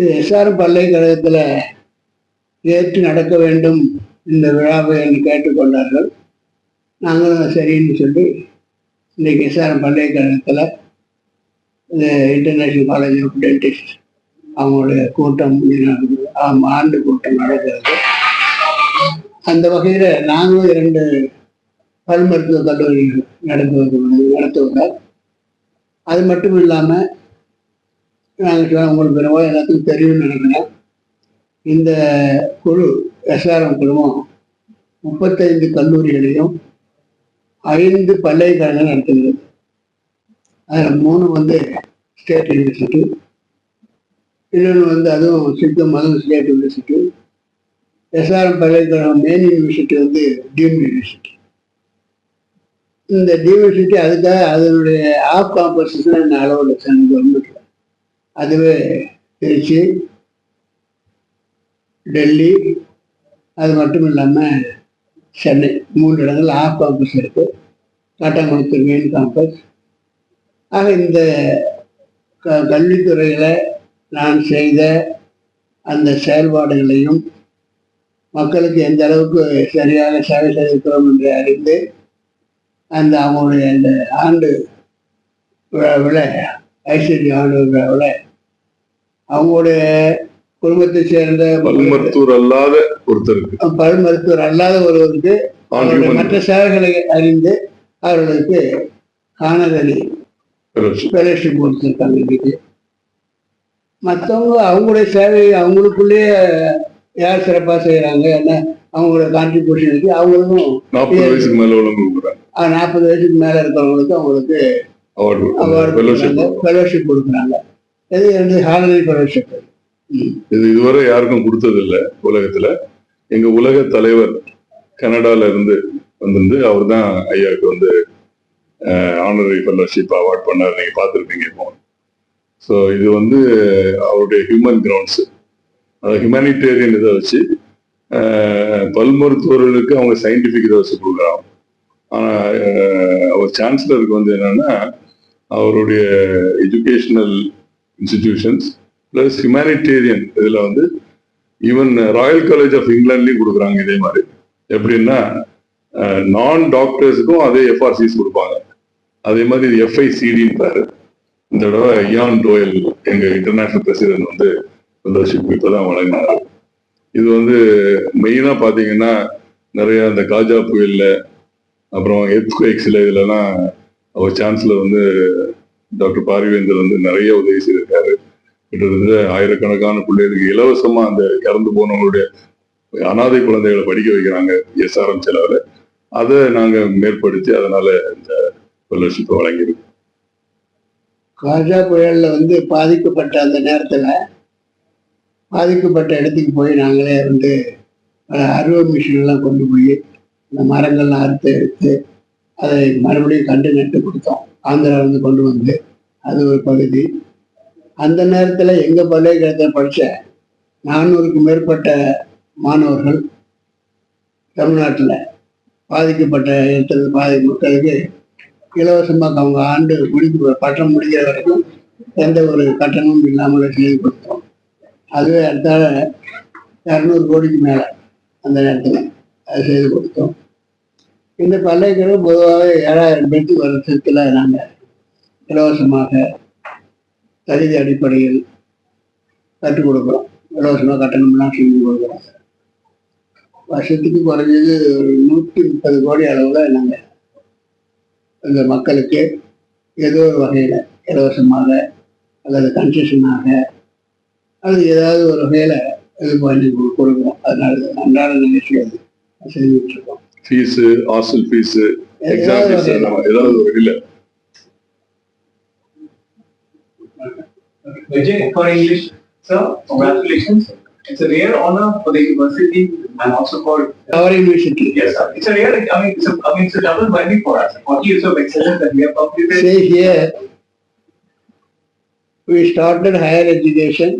இது எஸ்ஆர் பல்கலைக்கழகத்தில் ஏற்று நடக்க வேண்டும் இந்த விழாவை என்று கேட்டுக்கொண்டார்கள் நாங்களும் சரின்னு சொல்லி இன்றைக்கி எஸ்ஆர்எம் பல்கலைக்கழகத்தில் இந்த இன்டர்நேஷ்னல் காலேஜ் ஆஃப் டென்டிஸ்ட் அவங்களுடைய கூட்டம் ஆம், ஆண்டு கூட்டம் நடக்கிறது. அந்த வகையில் நாங்களும் இரண்டு பல் மருத்துவக் கல்லூரிகள் நடத்துவது நடத்துவதால் அது மட்டும் இல்லாமல் நாங்கள் உங்களுக்கு என்னவோ எல்லாத்துக்கும் தெரியும்னு நினைக்கிறேன். இந்த குழு எஸ்ஆர்எம் குழுமம் முப்பத்தைந்து கல்லூரிகளையும் ஐந்து பல்கலைக்கழகங்கள் நடத்துகிறது. அதில் மூணு வந்து ஸ்டேட் யூனிவர்சிட்டி இன்னொன்று வந்து அதுவும் சித்தம் அதுவும் ஸ்டேட் யூனிவர்சிட்டி எஸ்ஆர்எம் பல்கலைக்கழகம் மெயின் யூனிவர்சிட்டி வந்து டீம் யூனிவர்சிட்டி இந்த டீம் யூனிவர்சிட்டி அதுக்காக அதனுடைய ஆஃப் காம்பர்சேஷன் என்ன அளவில் சென்னை கவர்மெண்ட்டில் அதுவே திருச்சி டெல்லி அது மட்டும் இல்லாமல் சென்னை. மூன்று இடங்கள் ஆஃப் காம்பஸ் இருக்குது காட்டாங்குளத்தூர் மெயின் காம்பஸ் ஆக இந்த க கல்வித்துறையில் நான் செய்த அந்த செயல்பாடுகளையும் மக்களுக்கு எந்த அளவுக்கு சரியாக சேவை செய்திருக்கிறோம் என்று அறிந்து அந்த அவங்களுடைய அந்த ஆண்டு விழாவில் ஐஸ்வர்ய ஆண்டு விழாவில் அவங்களுடைய குடும்பத்தை சேர்ந்த மருத்துவர் அல்லாத ஒருத்தருக்கு. பல் மருத்துவர் அல்லாத ஒருவருக்கு அவருடைய மற்ற சேவைகளை அறிந்து அவர்களுக்கு காணதலி. ஃபெலோஷிப் கொடுத்துருக்காங்க இன்னைக்கு மற்றவங்க அவங்களுடைய சேவை அவங்களுக்குள்ளேயே யார் சிறப்பாக செய்கிறாங்க என்ன அவங்களோட கான்ட்ரிபியூஷன் இருக்கு அவங்களுக்கும் நாற்பது வயசுக்கு மேல உள்ளவங்க நாற்பது வயசுக்கு மேலே இருக்கிறவங்களுக்கு அவங்களுக்கு அவார்டு ஃபெலோஷிப் கொடுக்குறாங்க. இது வந்து ஹானரி ஃபெலோஷிப் இது இதுவரை யாருக்கும் கொடுத்ததில்ல உலகத்துல. எங்க உலக தலைவர் கனடால இருந்து வந்திருந்து அவர் தான் ஐயாவுக்கு வந்து ஆனரரி ஃபெல்லோஷிப் அவார்ட் பண்ணார். நீங்க பார்த்துருப்பீங்க இப்போ. ஸோ இது வந்து அவருடைய ஹியூமன் கிரவுண்ட்ஸ் அதாவது ஹியூமனிடேரியன் இதை வச்சு பல் மருத்துவர்களுக்கு அவங்க சயின்டிஃபிக் இதை வச்சு கொடுக்குறாங்க. ஆனால் அவர் சான்சலருக்கு வந்து என்னன்னா அவருடைய எஜுகேஷனல் இன்ஸ்டிடியூஷன்ஸ் ப்ளஸ் ஹியூமானிட்டேரியன் இதில் வந்து ஈவன் ராயல் காலேஜ் ஆஃப் இங்கிலாண்ட்லேயும் கொடுக்குறாங்க இதே மாதிரி. எப்படின்னா நான் டாக்டர்ஸுக்கும் அதே எஃப்ஆர்சிஸ் கொடுப்பாங்க. அதே மாதிரி எஃப்ஐசிடின்னு பாரு இந்த தடவை இயான் டோயல் எங்கள் இன்டர்நேஷனல் பிரசிடென்ட் வந்து ஃபெல்லோஷிப் இப்போதான் வழங்கினார். இது வந்து மெயினாக பார்த்தீங்கன்னா நிறைய இந்த காஜா புயல்ல அப்புறம் எர்த்குவேக்ஸில் இதுலலாம் அவர் சான்சலர் வந்து டாக்டர் பாரிவேந்தர் வந்து நிறைய உதவி செய்திருக்காரு. கிட்டத்தட்ட ஆயிரக்கணக்கான பிள்ளைகளுக்கு இலவசமா அந்த இறந்து போனவங்களுடைய அனாதை குழந்தைகளை படிக்க வைக்கிறாங்க எஸ்ஆர்எம் செலவில். அதை நாங்க மேற்படுத்தி அதனால இந்த ஸ்காலர்ஷிப்பை வழங்கியிருக்கோம். காஜா புயலில் வந்து பாதிக்கப்பட்ட அந்த நேரத்துல பாதிக்கப்பட்ட இடத்துக்கு போய் நாங்களே வந்து பல அறுவை மிஷின் எல்லாம் கொண்டு போய் அந்த மரங்கள்லாம் அறுத்து எடுத்து அதை மறுபடியும் கண்டு நட்டு கொடுத்தோம். ஆந்திராவிலிருந்து கொண்டு வந்து அது ஒரு பகுதி. அந்த நேரத்தில் எங்கள் பல்கலைக்கழகத்தில் படிச்ச நானூறுக்கும் மேற்பட்ட மாணவர்கள் தமிழ்நாட்டில் பாதிக்கப்பட்ட இடத்துல பாதி மக்களுக்கு இலவசமாக அவங்க ஆண்டு முடிக்க பட்டம் முடிக்கிற வரைக்கும் எந்த ஒரு கட்டணமும் இல்லாமல் செய்து கொடுத்தோம். அதுவே அடுத்தால இரநூறு கோடிக்கு மேலே அந்த நேரத்தில் அது செய்து கொடுத்தோம். இந்த பல்கலைக்கழகம் பொதுவாக ஏழாயிரம் பேருக்கு வருஷத்தில் நாங்கள் இலவசமாக தகுதி அடிப்படையில் கற்றுக் கொடுக்குறோம். இலவசமாக கட்டணம்லாம் செஞ்சு கொடுக்குறோம். வருஷத்துக்கு குறைஞ்சது ஒரு நூற்றி முப்பது கோடி அளவில் நாங்கள் இந்த மக்களுக்கு ஏதோ ஒரு வகையில் இலவசமாக அல்லது கன்செஷனாக அல்லது ஏதாவது ஒரு வகையில் இது பண்ணி கொடு- கொடுக்குறோம். அதனால அன்றாட நிகழ்ச்சி அது செஞ்சுட்டு இருக்கோம் ஃபீஸு ஹாஸ்டல் ஃபீஸு எக்ஸாம் ஏதாவது ஃபீஸ் வகையில. ஏதாவது ஒரு இல்லை Vijay, for English, sir, congratulations. It's a rare honor for the university and also for, our university. yes, sir. It's a rare, I mean, it's a, I mean, it's a double whammy for us. Forty years of excellence that we have completed. Say here, we started higher education